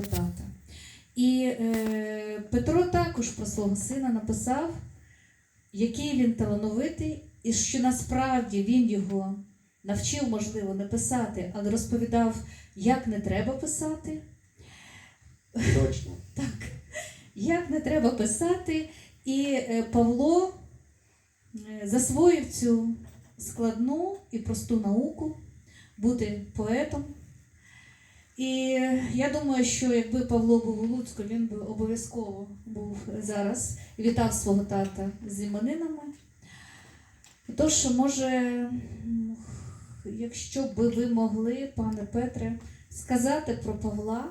тата. І е, Петро також про свого сина написав, який він талановитий, і що насправді він його навчив, можливо, не писати, але розповідав, як не треба писати, Точно. так, як не треба писати. І е, Павло е, засвоїв цю складну і просту науку бути поетом. І я думаю, що якби Павло був у Луцьку, він би обов'язково був зараз і вітав свого тата з іменинами. Тож, може, якщо би ви могли, пане Петре, сказати про Павла,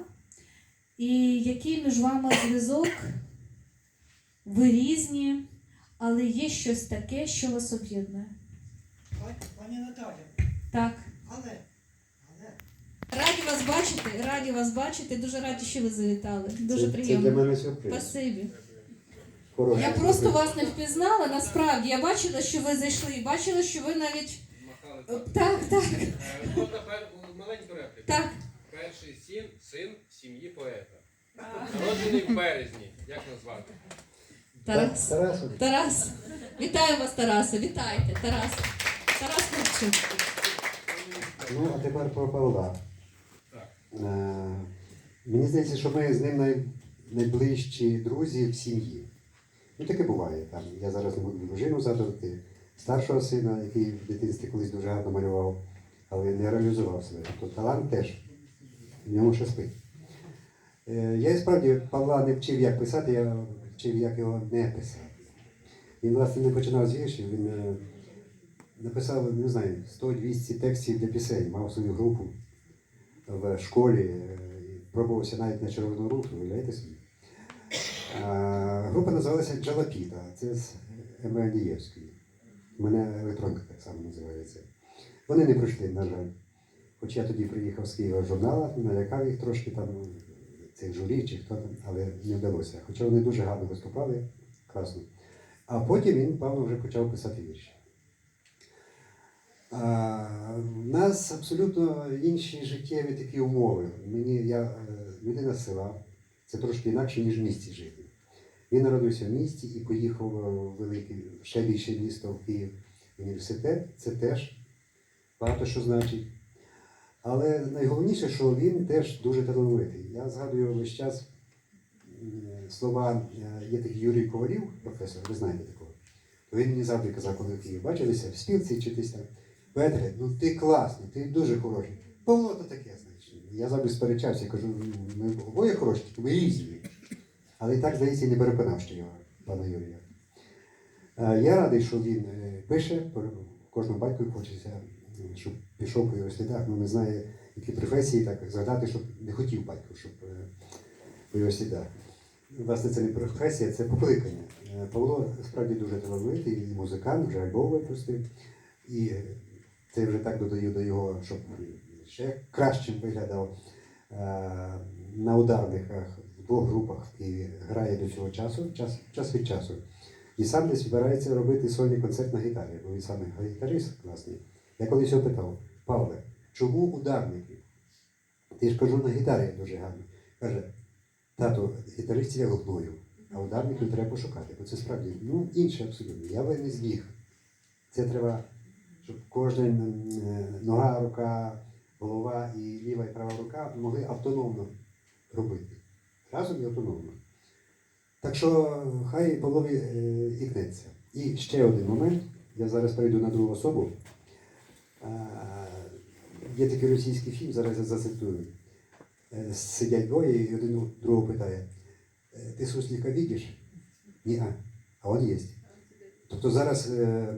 і який між вами зв'язок, ви різні, але є щось таке, що вас об'єднує. Пані, Наталя, Так. але Раді вас бачити, раді вас бачити. Дуже раді, що ви завітали. Дуже це, Це для приємно. мене сюрприз. Спасибі. Хороший Я просто вас не впізнала. Насправді я бачила, що ви зайшли, бачила, що ви навіть Махали Е, так. так, так, Е, пер... маленьку репліку. так. Перший син, син сім'ї поета. Народжений в березні. Як назвати? Тарас. Тарас, Тарас. Вітаю вас, Тарасе. Вітайте, Тарас. Тарас Кравчук. Ну, а тепер про Павла. Е, мені здається, що ми з ним най, найближчі друзі в сім'ї. Ну, таке буває. Там, я зараз не буду дружину згадувати, старшого сина, який в дитинстві колись дуже гарно малював, але не реалізував себе. Тобто талант теж в ньому ще спить. Е, я справді Павла не вчив, як писати, я вчив, як його не писати. Він, власне, не починав з віршів, він е, написав, не знаю, 100-200 текстів для пісень, мав свою групу в школі, пробувався навіть на червону руку, уявляєте собі. Група називалася Джалапіта, це з Емелієвської. Мене електронка так само називається. Вони не пройшли, на жаль. Хоч я тоді приїхав з Києва журнала, налякав їх трошки там, цих журі чи хто там, але не вдалося. Хоча вони дуже гарно виступали, класно. А потім він, певно, вже почав писати вірші. В нас абсолютно інші життєві такі умови. Мені, я е, людина села, це трошки інакше, ніж в місті жити. Він народився в місті і поїхав в велике, ще більше місто в Київ університет. Це теж багато що значить. Але найголовніше, що він теж дуже талановитий. Я згадую весь час слова, е, є такий Юрій Ковалів, професор, ви знаєте такого. Він мені завжди казав, коли в Києві бачилися в спілці чи десь там. Петре, ну ти класний, ти дуже хороший. Павло то таке, значить. Я завжди сперечався, кажу, «Ну, ми обоє хороші, ми різні. Але так, здається, не переконав ще його, пана Юрія. Е, Я радий, що він е, пише, кожному батькові хочеться, е, щоб пішов по його слідах. Ну, не знає, які професії, так згадати, щоб не хотів батько, щоб е, по його слідах. Власне, це не професія, це покликання. Павло справді дуже талановитий, і музикант, вже альбом випустив. Це вже так додаю до його, щоб ще кращим виглядав. Е, На ударниках в двох групах Києві грає до цього часу, час, час від часу. І сам десь збирається робити сольний концерт на гітарі, бо він саме гітарист класний. Я колись його питав, Павле, чому ударники? Ти ж кажу, на гітарі дуже гарно. Каже, тато, гітаристів я гукною, а ударників треба пошукати. Бо це справді ну, інше абсолютно. Я не зміг. Це треба, щоб кожен м, нога, рука, голова і ліва і права рука могли автономно робити. Разом і автономно. Так що хай Павлові е, і гнеться. І ще один момент. Я зараз перейду на другу особу. Е, Є такий російський фільм, зараз я зацитую. Е, Сидять двоє і один другого питає: «Е, Ти суслика бачиш? Ні, а, а він є. Тобто зараз е, е,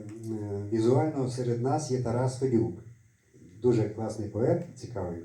візуально серед нас є Тарас Федюк. Дуже класний поет, цікавий.